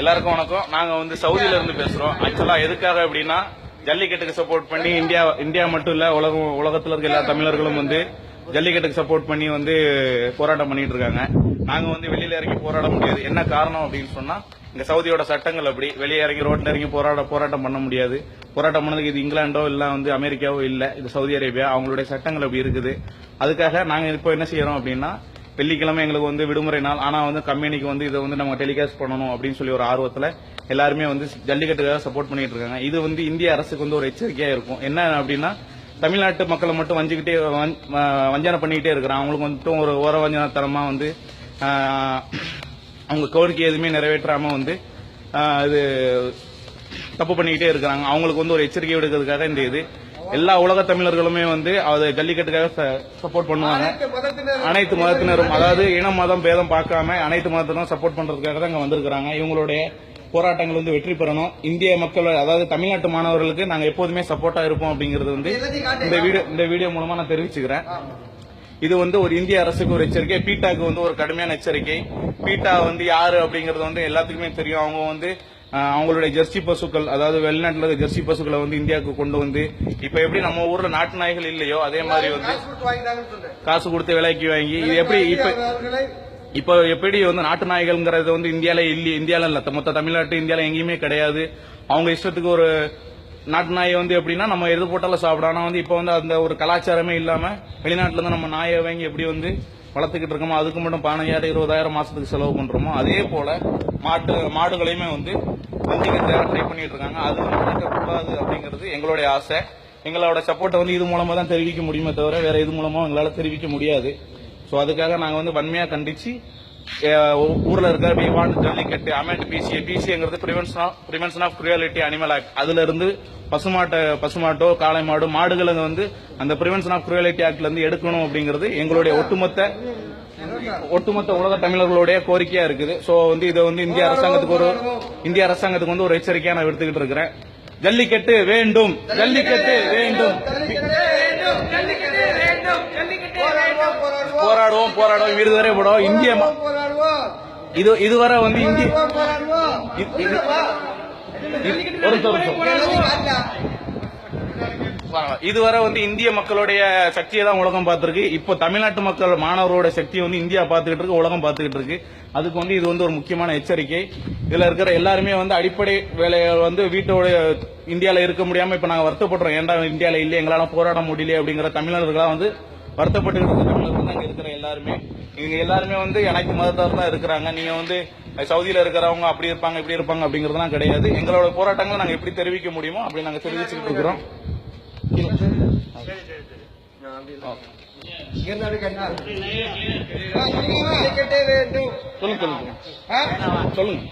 எல்லாருக்கும் வணக்கம். நாங்க வந்து சவுதியில இருந்து பேசுறோம். ஆக்சுவலா எதுக்காக அப்படின்னா ஜல்லிக்கட்டுக்கு சப்போர்ட் பண்ணி இந்தியா இந்தியா மட்டும் இல்ல உலகம் உலகத்துல இருக்க எல்லா தமிழர்களும் வந்து ஜல்லிக்கட்டுக்கு சப்போர்ட் பண்ணி வந்து போராட்டம் பண்ணிட்டு இருக்காங்க. நாங்க வந்து வெளியில இறங்கி போராட முடியாது. என்ன காரணம் அப்படின்னு சொன்னா இங்க சவுதியோட சட்டங்கள் அப்படி. வெளியே இறங்கி ரோட்ல இறங்கி போராட போராட்டம் பண்ண முடியாது. போராட்டம் பண்ணதுக்கு இது இங்கிலாண்டோ இல்ல வந்து அமெரிக்காவோ இல்ல இது சவுதி அரேபியா. அவங்களுடைய சட்டங்கள் அப்படி இருக்குது. அதுக்காக நாங்க இப்போ என்ன செய்யறோம் அப்படின்னா வெள்ளிக்கிழமை எங்களுக்கு வந்து விடுமுறை நாள். ஆனால் வந்து கம்பெனிக்கு வந்து இதை வந்து நம்ம டெலிகாஸ்ட் பண்ணணும் அப்படின்னு சொல்லி ஒரு ஆர்வத்தில் எல்லாருமே வந்து ஜல்லிக்கட்டுக்காக சப்போர்ட் பண்ணிட்டு இருக்காங்க. இது வந்து இந்திய அரசுக்கு வந்து ஒரு எச்சரிக்கையாக இருக்கும். என்ன அப்படின்னா தமிழ்நாட்டு மக்களை மட்டும் வஞ்சிக்கிட்டே வஞ்சனை பண்ணிக்கிட்டே இருக்கிறான் அவங்களுக்கு வந்துட்டும் ஒரு ஓர வஞ்சனத்தனமாக வந்து அவங்க கோரிக்கை எதுவுமே நிறைவேற்றாம வந்து இது தப்பு பண்ணிக்கிட்டே இருக்கிறாங்க. அவங்களுக்கு வந்து ஒரு எச்சரிக்கை விடுக்கிறதுக்காக இந்த இது எல்லா உலக தமிழர்களுமே வந்து அதை ஜல்லிக்கட்டுக்காக சப்போர்ட் பண்ணுவாங்க. அனைத்து மதத்தினரும். அதாவது இனம் மதம் பேதம் பார்க்காம அனைத்து மதத்தினரும் சப்போர்ட் பண்றதுக்காக தான் இங்க வந்திருக்கிறாங்க. இவங்களுடைய போராட்டங்கள் வந்து வெற்றி பெறணும். இந்திய மக்கள் அதாவது தமிழ்நாட்டு மாணவர்களுக்கு நாங்க எப்போதுமே சப்போர்ட்டா இருப்போம் அப்படிங்கறது வந்து இந்த வீடியோ இந்த வீடியோ மூலமா நான் தெரிவிச்சுக்கிறேன். இது வந்து ஒரு இந்திய அரசுக்கு ஒரு எச்சரிக்கை. பீட்டாக்கு வந்து ஒரு கடுமையான எச்சரிக்கை. பீட்டா வந்து யாரு அப்படிங்கறது வந்து எல்லாத்துக்குமே தெரியும். அவங்க வந்து அவங்களுடைய ஜெர்சி பசுக்கள் அதாவது வெளிநாட்டுல இருக்க ஜெர்சி பசுக்களை வந்து இந்தியாவுக்கு கொண்டு வந்து இப்ப எப்படி நம்ம ஊர்ல நாட்டு நாய்கள் இல்லையோ அதே மாதிரி வந்து காசு கொடுத்து விலைக்கு வாங்கி இது எப்படி இப்ப இப்போ எப்படி வந்து நாட்டு நாய்கள்ங்கிறது வந்து இந்தியால இல்ல இந்தியால இல்ல மொத்த தமிழ்நாட்டு இந்தியால எங்கேயுமே கிடையாது. அவங்க இஷ்டத்துக்கு ஒரு நாட்டு நாய் வந்து எப்படின்னா நம்ம எது போட்டாலும் சாப்பிடும் ஆனா வந்து இப்போ வந்து அந்த ஒரு கலாச்சாரமே இல்லாம வெளிநாட்டுல இருந்து நம்ம நாயை வாங்கி எப்படி வந்து வளர்த்துக்கிட்டு இருக்கோமோ அதுக்கு மட்டும் பதினஞ்சாயிரம் இருபதாயிரம் மாசத்துக்கு செலவு பண்றோமோ அதே போல மாட்டு மாடுகளையுமே வந்து வஞ்சிக்க ட்ரை பண்ணிட்டு இருக்காங்க. அது கூடாது அப்படிங்கிறது எங்களுடைய ஆசை. எங்களோட சப்போர்ட்டை வந்து இது மூலமா தான் தெரிவிக்க முடியுமே தவிர வேற இது மூலமா எங்களால தெரிவிக்க முடியாது. ஸோ அதுக்காக நாங்கள் வந்து வன்மையாக கண்டிச்சு ஊரில் இருக்கிற வி Jallikattu amend PCA பிசிஏங்கிறது prevention of prevention of cruelty animal act அதுல இருந்து பசுமாட்டை பசுமாட்டோ காளை மாடு மாடுகளை வந்து அந்த ப்ரிவென்ஷன் ஆஃப் குரியாலிட்டி ஆக்ட்ல இருந்து எடுக்கணும் அப்படிங்கிறது எங்களுடைய ஒட்டுமொத்த ஒட்டுமொத்த உலக தமிழர்களுடைய கோரிக்கையா இருக்குது. சோ வந்து இதை வந்து இந்திய அரசாங்கத்துக்கு ஒரு இந்திய அரசாங்கத்துக்கு வந்து ஒரு எச்சரிக்கையா நான் எடுத்துக்கிட்டு இருக்கிறேன். ஜல்லிக்கட்டு வேண்டும். ஜல்லிக்கட்டு வேண்டும். போராடுவோம் போராடுவோம். விருதுவரை போடுவோம் இந்திய இது இதுவரை வந்து இந்திய இது- இதுவரை வந்து இந்திய மக்களுடைய சக்தியை தான் உலகம் பார்த்திருக்கு. இப்போ தமிழ்நாட்டு மக்கள் மாணவரோட சக்தியை வந்து இந்தியா பார்த்துக்கிட்டு இருக்கு உலகம் பார்த்துக்கிட்டு இருக்கு. அதுக்கு வந்து இது வந்து ஒரு முக்கியமான எச்சரிக்கை. இதுல இருக்கிற எல்லாருமே வந்து அடிப்படை வேலையை வந்து வீட்டோட இந்தியாவில் இருக்க முடியாம இப்ப நாங்க வருத்தப்படுறோம். ஏன்டா இந்தியாவில் இல்லை எங்களால போராட முடியல அப்படிங்கிற தமிழர்களா வந்து வருத்தப்பட்டு இருக்கிற தமிழர்கள் அங்க இருக்கிற எல்லாருமே. இவங்க எல்லாருமே வந்து அனைத்து மதத்தார் தான் இருக்கிறாங்க. நீங்க வந்து சவுதியில இருக்கிறவங்க அப்படி இருப்பாங்க இப்படி இருப்பாங்க அப்படிங்கறதுலாம் கிடையாது. எங்களோட போராட்டங்களை நாங்க எப்படி தெரிவிக்க முடியுமோ அப்படி நாங்க தெரிவிச்சுக்கிட்டு இருக்கிறோம். சொல்லுங்க சொல்லுங்க.